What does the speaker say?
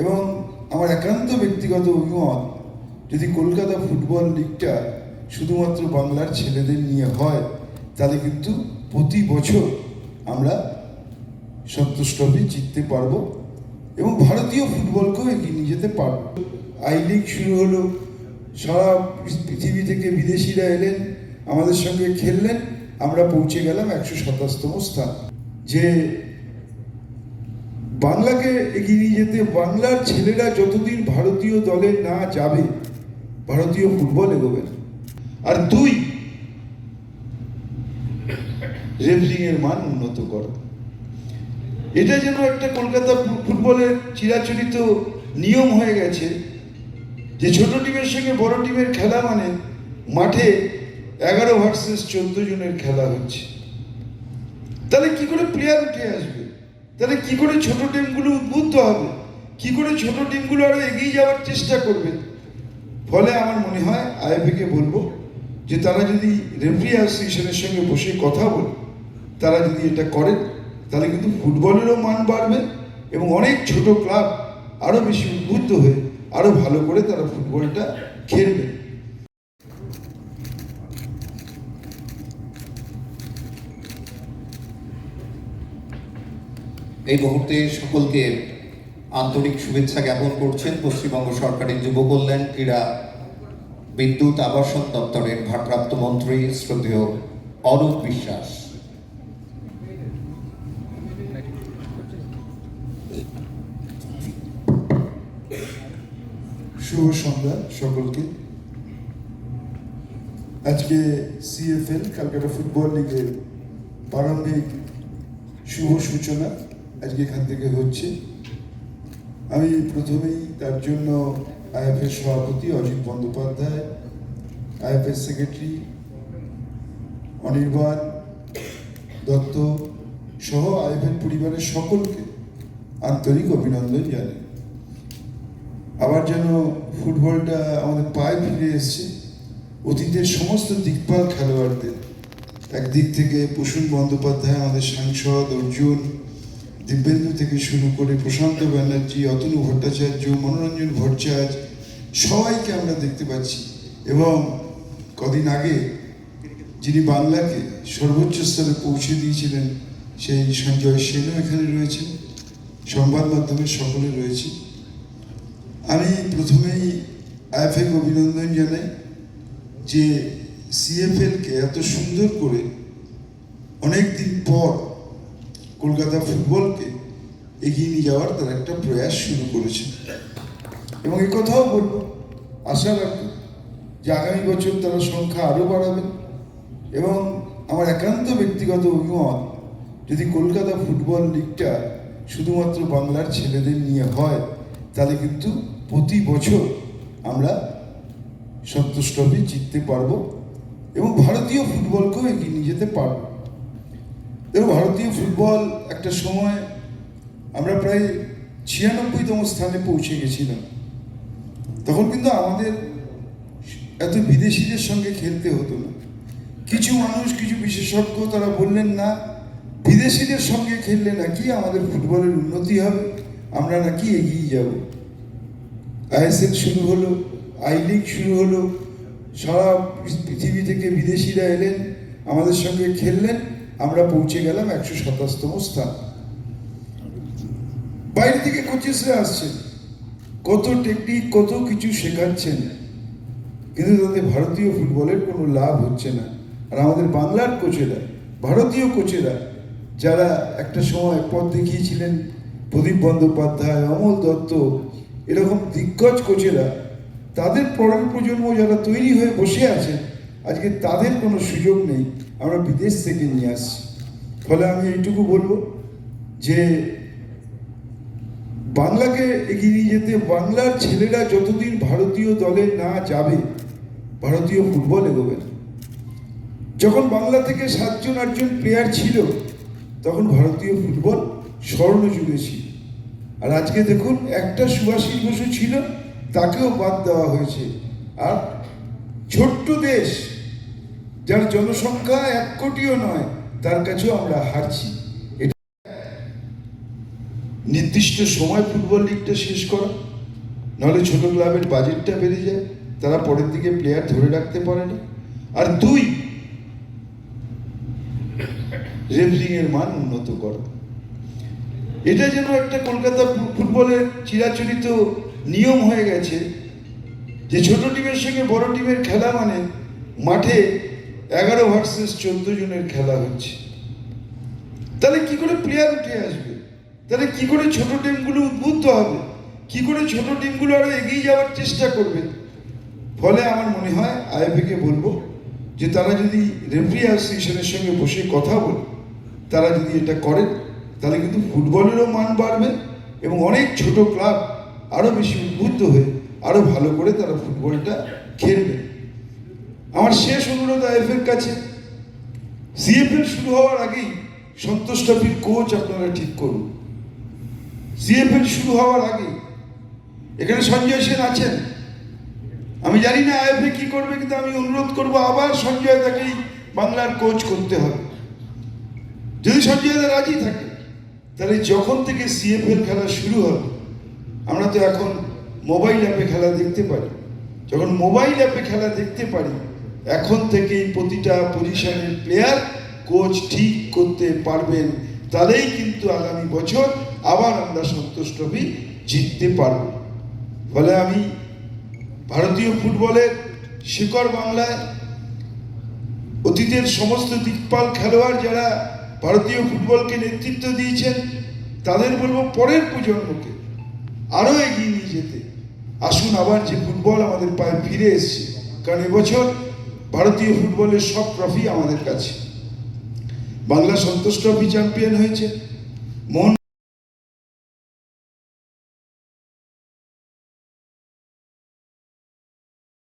এবং আমার একান্ত ব্যক্তিগত অভিমত যদি কলকাতা ফুটবল লিগটা শুধুমাত্র বাংলার ছেলেদের নিয়ে হয়, তাহলে কিন্তু প্রতি বছর আমরা সন্তোষ ট্রফি জিততে পারব এবং ভারতীয় ফুটবলকেও এগিয়ে নিয়ে যেতে পারব। আই লিগ শুরু হলো, সারা পৃথিবী থেকে বিদেশিরা এলেন, আমাদের সঙ্গে খেললেন, আমরা পৌঁছে গেলাম একশো সাতাশতম স্থান, যে বাংলাকে এগিয়ে নিয়ে যেতে বাংলার ছেলেরা যতদিন ভারতীয় দলে না যাবে, ভারতীয় ফুটবল এগোবে। আর দুই রেফলিং এর মান উন্নত করা। এটা যেন একটা কলকাতা ফুটবলের চিরাচরিত নিয়ম হয়ে গেছে যে ছোট টিমের সঙ্গে বড় টিমের খেলা মানে মাঠে এগারো ভার্সেস চোদ্দ জনের খেলা হচ্ছে। তাহলে কি করে প্লেয়ার উঠে আসবে? তাহলে কি করে ছোট টিমগুলো উদ্বুদ্ধ হবে? কি করে ছোট টিমগুলো আরও এগিয়ে যাওয়ার চেষ্টা করবে? ফলে আমার মনে হয় আইএফএকে বলব যে তারা যদি রেফারি অ্যাসোসিয়েশনের সঙ্গে বসে কথা বলে, তারা যদি এটা করেন তাহলে কিন্তু ফুটবলেরও মান বাড়বে এবং অনেক ছোট ক্লাব আরও বেশি উদ্বুদ্ধ হয়ে আরও ভালো করে তারা ফুটবলটা খেলবে। এই মুহূর্তে সকলকে আন্তরিক শুভেচ্ছা জ্ঞাপন করছেন পশ্চিমবঙ্গ সরকারের যুব কল্যাণ ক্রীড়া বিদ্যুৎ আবাসন দপ্তরের ভারপ্রাপ্ত মন্ত্রী শ্রদ্ধেয় অরূপ বিশ্বাস। শুভ সন্ধ্যা সকলকে। আজকে সিএফএল কলকাতা ফুটবল লিগের প্রারম্ভিক শুভ সূচনা। আজকে এখান থেকে হচ্ছে। আমি প্রথমেই তার জন্য আইএফএর সভাপতি অজিত বন্দ্যোপাধ্যায় আইএফএর সেক্রেটারি অনির্বাণ দত্ত সহ আইএফএল পরিবারের সকলকে আন্তরিক অভিনন্দন জানাই। আবার যেন ফুটবলটা আমাদের পায়ে ফিরে এসছে, অতীতের সমস্ত দিকপাল খেলোয়াড়দের। একদিক থেকে প্রসূন বন্দ্যোপাধ্যায় আমাদের সাংসদ, অর্জুন দিব্যেন্দু থেকে শুরু করে প্রশান্ত ব্যানার্জি, অতনু ভট্টাচার্য, মনোরঞ্জন ভট্টাচার্য, সবাইকে আমরা দেখতে পাচ্ছি। এবং কদিন আগে যিনি বাংলাকে সর্বোচ্চ স্তরে পৌঁছে দিয়েছিলেন, সেই সঞ্জয় সেনও এখানে রয়েছেন। সংবাদ মাধ্যমে সকলে রয়েছে। আমি প্রথমেই আইএফএকে অভিনন্দন জানাই যে সিএফএলকে এত সুন্দর করে অনেক দিন পর কলকাতা ফুটবলকে এগিয়ে নিয়ে যাওয়ার তার একটা প্রয়াস শুরু করেছে। এবং এই কথাও বলব আশা রাখব যে আগামী বছর তারা সংখ্যা আরও বাড়াবে। এবং আমার একান্ত ব্যক্তিগত অভিমত, যদি কলকাতা ফুটবল লিগটা শুধুমাত্র বাংলার ছেলেদের নিয়ে হয়, তাহলে কিন্তু প্রতি বছর আমরা সন্তোষ ট্রফি জিততে পারব এবং ভারতীয় ফুটবলকেও এগিয়ে নিয়ে যেতে পারব। দেখো, ভারতীয় ফুটবল একটা সময় আমরা প্রায় ছিয়ানব্বইতম স্থানে পৌঁছে গেছিলাম। তখন কিন্তু আমাদের এত বিদেশিদের সঙ্গে খেলতে হতো না। কিছু মানুষ, কিছু বিশেষজ্ঞ তারা বললেন, না, বিদেশিদের সঙ্গে খেললে নাকি আমাদের ফুটবলের উন্নতি হবে, আমরা নাকি এগিয়ে যাব। আইএসএল শুরু হলো, আই লিগ শুরু হলো, সারা পৃথিবী থেকে বিদেশিরা এলেন, আমাদের সঙ্গে খেললেন। আমরা পৌঁছে গেলাম একশো সাতাশতম স্থান। বাইরে থেকে কোচেসরা আসছেন কত টেকনিক কত কিছু শেখাচ্ছেন। কিন্তু তাতে ভারতীয় ফুটবলের কোনো লাভ হচ্ছে না। আর আমাদের বাংলার কোচেরা, ভারতীয় কোচেরা, যারা একটা সময় পথ দেখিয়েছিলেন, প্রদীপ বন্দ্যোপাধ্যায়, অমল দত্ত, এরকম দিগ্গজ কোচেরা, তাদের পরের প্রজন্ম যারা তৈরি হয়ে বসে আছেন, আজকে তাদের কোনো সুযোগ নেই। আমরা বিদেশ থেকে নিয়ে আসছি ফলে আমি এইটুকু বলব যে, বাংলাকে এগিয়ে নিয়ে যেতে বাংলার ছেলেরা যতদিন ভারতীয় দলে না যাবে, ভারতীয় ফুটবল এগোবে যখন বাংলা থেকে সাতজন, আটজন প্লেয়ার ছিল, তখন ভারতীয় ফুটবল স্বর্ণযুগে ছিল। আর আজকে দেখুন, একটা সুভাষিস বসু ছিল, তাকেও বাদ দেওয়া হয়েছে। আর ছোট্ট দেশ যার জনসংখ্যা এক কোটিও নয়, তার কাছেও আমরা হারছি। এটা নির্দিষ্ট সময় ফুটবল লিগটা শেষ করা, নাহলে ছোট ক্লাবের বাজেটটা বেড়ে যায়, তারা পরের দিকে প্লেয়ার ধরে রাখতে পারে না। আর দুই রেফরিং এর মান উন্নত করা। এটা যেন একটা কলকাতা ফুটবলের চিরাচরিত নিয়ম হয়ে গেছে, যে ছোট টিমের সঙ্গে বড় টিমের খেলা মানে মাঠে এগারো ভার্সেস চোদ্দ জনের খেলা হচ্ছে। তাহলে কি করে প্লেয়ার উঠে আসবে? তাহলে কি করে ছোট টিমগুলো উদ্বুদ্ধ হবে? কি করে ছোট টিমগুলো আরও এগিয়ে যাওয়ার চেষ্টা করবে? ফলে আমার মনে হয় আইএফএকে বলব যে তারা যদি রেফারি অ্যাসোসিয়েশনের সঙ্গে বসে কথা বলে, তারা যদি এটা করেন তাহলে কিন্তু ফুটবলেরও মান বাড়বে এবং অনেক ছোট ক্লাব আরও বেশি উদ্বুদ্ধ হয়ে আরও ভালো করে তারা ফুটবলটা খেলবে। আমার শেষ অনুরোধ আইএফের কাছে। সিএফএল শুরু হওয়ার আগেই সন্তোষ ট্রফির কোচ আপনারা ঠিক করুন। সিএফএল শুরু হওয়ার আগেই। এখানে সঞ্জয় সেন আছেন। আমি জানি না আইএফএ কি করবে, কিন্তু আমি অনুরোধ করব আবার সঞ্জয় দাকেই বাংলার কোচ করতে হবে। যদি সঞ্জয় দা রাজি থাকে, তাহলে যখন থেকে সিএফএল খেলা শুরু হবে, আমরা তো এখন মোবাইল অ্যাপে খেলা দেখতে পারি। যখন মোবাইল অ্যাপে খেলা দেখতে পারি এখন থেকেই প্রতিটা পজিশনের প্লেয়ার কোচ ঠিক করতে পারবেন। তাহলেই কিন্তু আগামী বছর আবার আমরা সন্তোষ ট্রফি জিততে পারব। ফলে আমি ভারতীয় ফুটবলের শিকড় বাংলায় অতীতের সমস্ত দিকপাল খেলোয়াড় যারা ভারতীয় ফুটবলকে নেতৃত্ব দিয়েছেন, তাদের বলব পরের প্রজন্মকে আরও এগিয়ে নিয়ে যেতে। আসুন আবার যে ফুটবল আমাদের পায়ে ফিরে এসছে। কারণ এবছর ভারতীয় ফুটবলের সব ট্রফি আমাদের কাছে। বাংলা সন্তোষ ট্রফি চ্যাম্পিয়ন হয়েছে। মোহন